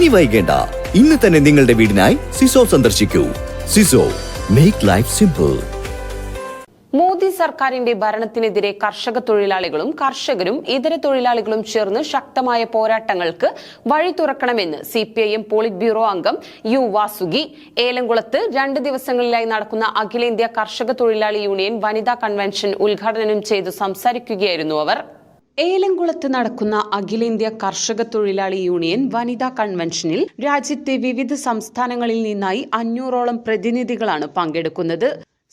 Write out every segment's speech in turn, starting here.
ഇനി വൈകേണ്ട. ഇന്ന് തന്നെ നിങ്ങളുടെ വീടിനായി സിസോ സന്ദർശിക്കൂ. സിസോ മേക്ക് ലൈഫ് സിമ്പിൾ മോദി സർക്കാരിന്റെ ഭരണത്തിനെതിരെ കർഷക തൊഴിലാളികളും കർഷകരും ഇതര തൊഴിലാളികളും ചേർന്ന് ശക്തമായ പോരാട്ടങ്ങൾക്ക് വഴി തുറക്കണമെന്ന് C P I M polit bureau അംഗം യു വാസുകി. ഏലംകുളത്ത് രണ്ട് ദിവസങ്ങളിലായി നടക്കുന്ന അഖിലേന്ത്യാ കർഷക തൊഴിലാളി യൂണിയൻ വനിതാ കൺവെൻഷൻ ഉദ്ഘാടനം ചെയ്തു സംസാരിക്കുകയായിരുന്നു അവർ. ഏലംകുളത്ത് നടക്കുന്ന അഖിലേന്ത്യാ കർഷക തൊഴിലാളി യൂണിയൻ വനിതാ കൺവെൻഷനിൽ രാജ്യത്തെ വിവിധ സംസ്ഥാനങ്ങളിൽ നിന്നായി അഞ്ഞൂറോളം പ്രതിനിധികളാണ് പങ്കെടുക്കുന്നത്.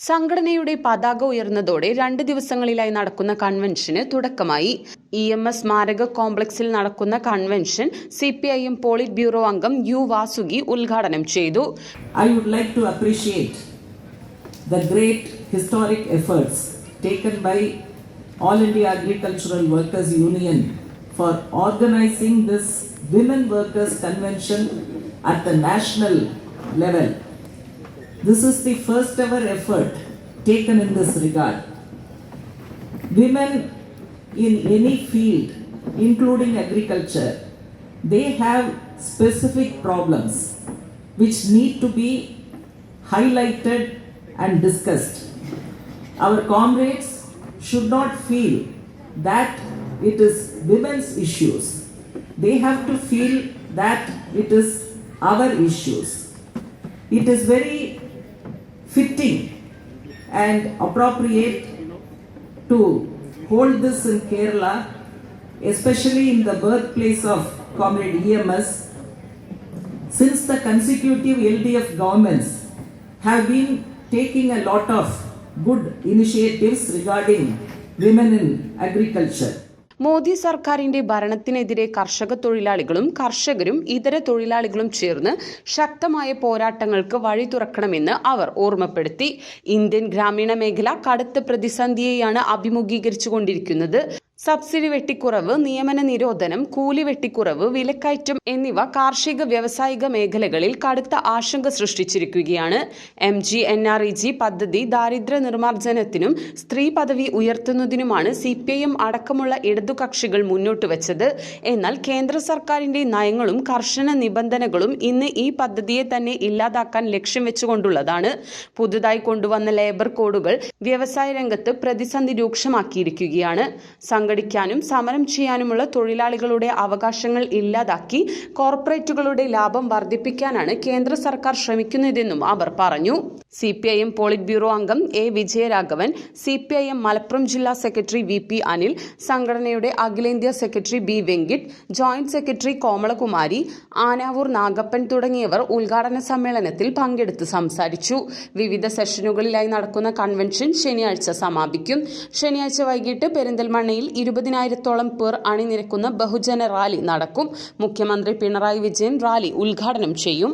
സംഘടനയുടെ പതാക ഉയർന്നതോടെ രണ്ട് ദിവസങ്ങളിലായി നടക്കുന്ന കൺവെൻഷന് തുടക്കമായി. ഇ എം എസ് സ്മാരക കോംപ്ലക്സിൽ നടക്കുന്ന convention C P I M polit bureau അംഗം യു വാസുകി ഉദ്ഘാടനം ചെയ്തു. I would like to appreciate the great historic efforts taken by All India Agricultural Workers Union for organizing this Women Workers Convention at the national level. This is the first ever effort taken in this regard. Women in any field, including agriculture, they have specific problems which need to be highlighted and discussed. Our comrades should not feel that it is women's issues. They have to feel that it is our issues. It is very fitting and appropriate to hold this in Kerala, especially in the birthplace of Comrade EMS, since the consecutive LDF governments have been taking a lot of good initiatives regarding women in agriculture. Modi സർക്കാരിന്റെ ഭരണത്തിനെതിരെ കർഷക തൊഴിലാളികളും കർഷകരും ഇതര തൊഴിലാളികളും ചേർന്ന് ശക്തമായ പോരാട്ടങ്ങൾക്ക് വഴി തുറക്കണമെന്ന് അവർ ഓർമ്മപ്പെടുത്തി ഇന്ത്യൻ ഗ്രാമീണ മേഖല കടുത്ത പ്രതിസന്ധിയെയാണ് അഭിമുഖീകരിച്ചുകൊണ്ടിരിക്കുന്നത് സബ്സിഡി വെട്ടിക്കുറവ് നിയമന നിരോധനം കൂലി വെട്ടിക്കുറവ് വിലക്കയറ്റം എന്നിവ കാർഷിക വ്യാവസായിക മേഖലകളിൽ കടുത്ത ആശങ്ക സൃഷ്ടിച്ചിരിക്കുകയാണ്. M G N R E G പദ്ധതി ദാരിദ്ര്യ നിർമ്മാർജനത്തിനും സ്ത്രീ പദവി ഉയർത്തുന്നതിനുമാണ് സി പി ഐ എം അടക്കമുള്ള ഇടതുകക്ഷികൾ മുന്നോട്ട് വെച്ചത്. എന്നാൽ കേന്ദ്ര സർക്കാരിന്റെ നയങ്ങളും കർശന നിബന്ധനകളും ഇന്ന് ഈ പദ്ധതിയെ തന്നെ ഇല്ലാതാക്കാൻ ലക്ഷ്യം വെച്ചുകൊണ്ടുള്ളതാണ്. പുതുതായി കൊണ്ടുവന്ന ലേബർ കോഡുകൾ വ്യവസായ രംഗത്ത് പ്രതിസന്ധി രൂക്ഷമാക്കിയിരിക്കുകയാണ്. സംഘടിക്കാനും സമരം ചെയ്യാനുമുള്ള തൊഴിലാളികളുടെ അവകാശങ്ങൾ ഇല്ലാതാക്കി കോർപ്പറേറ്റുകളുടെ ലാഭം വർദ്ധിപ്പിക്കാനാണ് കേന്ദ്ര സർക്കാർ ശ്രമിക്കുന്നതെന്നും അവർ പറഞ്ഞു. C P I M polit bureau അംഗം A Vijayaraghavan C P I M Malappuram ജില്ലാ സെക്രട്ടറി വി പി അനിൽ സംഘടനയുടെ അഖിലേന്ത്യാ secretary B Venkat joint secretary Komalakumari Anavoor Nagappan തുടങ്ങിയവർ ഉദ്ഘാടന സമ്മേളനത്തിൽ പങ്കെടുത്ത് സംസാരിച്ചു. വിവിധ സെഷനുകളിലായി നടക്കുന്ന കൺവെൻഷൻ ശനിയാഴ്ച സമാപിക്കും. ശനിയാഴ്ച വൈകിട്ട് പെരിന്തൽമണ്ണയിൽ ഇരുപതിനായിരത്തോളം പേർ അണിനിരക്കുന്ന ബഹുജന റാലി നടക്കും. മുഖ്യമന്ത്രി പിണറായി വിജയൻ റാലി ഉദ്ഘാടനം ചെയ്യും.